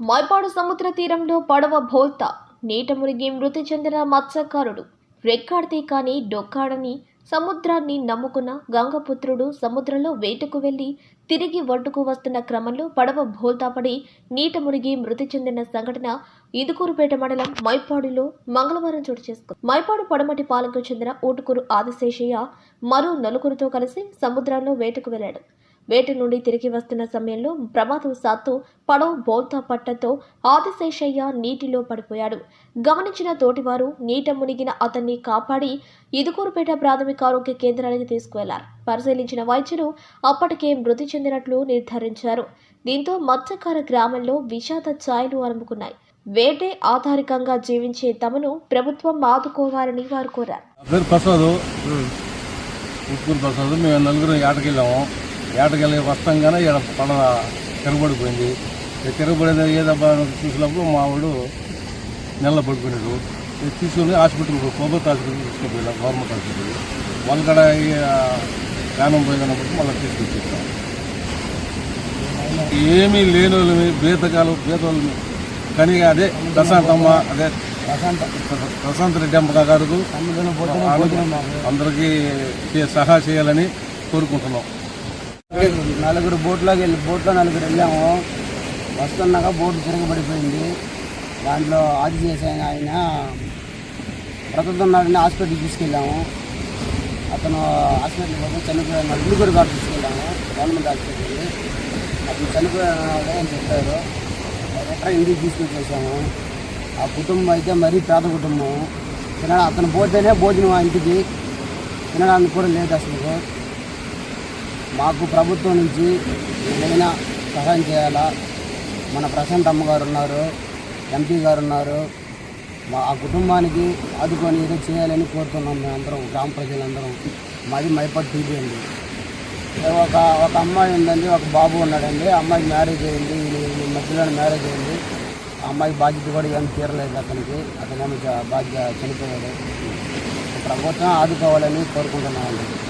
మైపాడు సముద్ర తీరంలో పడవ భోల్తా నీట మునిగి మృతి చెందిన మత్స్యకారుడు. రెక్కాడితే కానీ డొక్కాడని సముద్రాన్ని నమ్ముకున్న గంగపుత్రుడు సముద్రంలో వేటకు వెళ్ళి తిరిగి ఒడ్డుకు వస్తున్న క్రమంలో పడవ భోల్తాపడి నీట మునిగి మృతి చెందిన సంఘటన ఇదుకూరుపేట మండలం మైపాడులో మంగళవారం చోటు చేసుకుంది. మైపాడు పడమటి పాలెంకు చెందిన ఊటుకూరు ఆదిశేషయ్య మరో నలుగురితో కలిసి సముద్రంలో వేటకు వెళ్ళాడు వేట నుండి తిరిగి వస్తున్న సమయంలో ప్రమాదవశాత్తు పడవ బోల్తా పట్టతో ఆదిశేషయ్య నీటిలో పడిపోయాడు. గమనించిన తోటివారు నీట మునిగిన అతన్ని కాపాడి ఇదుకూరుపేట ప్రాథమిక ఆరోగ్య కేంద్రానికి తీసుకువెళ్ళారు. పరిశీలించిన వైద్యులు అప్పటికే మృతి చెందినట్లు నిర్ధారించారు. దీంతో మత్స్యకార గ్రామంలో విషాద ఛాయలు అలుముకున్నాయి వేటే ఆధారికంగా జీవించే తమను ప్రభుత్వం ఆదుకోవాలని వారు కోరారు. మేము నలుగురు ఏటకెళ్ళాము. ఏటకెళ్ళి వస్తాంగానే ఇక్కడ పడవ తిరగబడిపోయింది. తిరగబడేది ఏదబ్బా చూసినప్పుడు మా వాడు నెల పడిపోయినాడు తీసుకుని హాస్పిటల్ ప్రభుత్వ హాస్పిటల్ తీసుకుపోయినా గవర్నమెంట్ హాస్పిటల్ వాళ్ళ కాడ ప్రాణం పోయినప్పుడు మళ్ళీ తీసుకొచ్చేస్తాం ఏమీ లేని వాళ్ళని బీతకాలు బీత వాళ్ళని కానీ అదే ప్రశాంతమ్మ అదే ప్రశాంత రెడ్డి అమ్మ గారు. అందరికీ చే- సహా చేయాలని కోరుకుంటున్నాం. నలుగురు బోట్లోకి వెళ్ళి బోట్లో నలుగురు వెళ్ళాము. వస్తున్నాక బోటు తిరగబడిపోయింది. దాంట్లో ఆది చేసాను ఆయన బ్రతుకుతున్నాడని హాస్పిటల్కి తీసుకెళ్ళాము. అతను హాస్పిటల్కి పోతే చనిపోయాడు. ఇల్లుగురు గారు తీసుకెళ్ళాము. గవర్నమెంట్ హాస్పిటల్కి. అతను చనిపోయాడు అని చెప్పారు. ఎక్కడ ఇంటికి తీసుకొచ్చేసాము. ఆ కుటుంబం అయితే మరీ పేద కుటుంబం. తినడా అతను పోతేనే భోజనం ఆ ఇంటికి. తినడానికి కూడా లేదు అసలు. మాకు ప్రభుత్వం నుంచి ఏదైనా సహాయం చేయాలా? మన ప్రశాంత్ అమ్మగారు ఉన్నారు ఎంపీ గారు ఉన్నారు. మా ఆ కుటుంబానికి ఆదుకొని ఏదో చేయాలని కోరుతున్నాం మేమందరం గ్రామ ప్రజలందరం. మాది మైపట్ టీవీ అండి. ఒక ఒక అమ్మాయి ఉందండి ఒక బాబు ఉన్నాడండి. అమ్మాయికి మ్యారేజ్ అయింది ఈ- మధ్యలో మ్యారేజ్ అయింది. అమ్మాయి బాధ్యత కూడా ఏం తీరలేదు అతనికి. అతనేమో బాధ్యత చనిపోయాడు. ప్రభుత్వం ఆదుకోవాలని కోరుకుంటున్నామండి.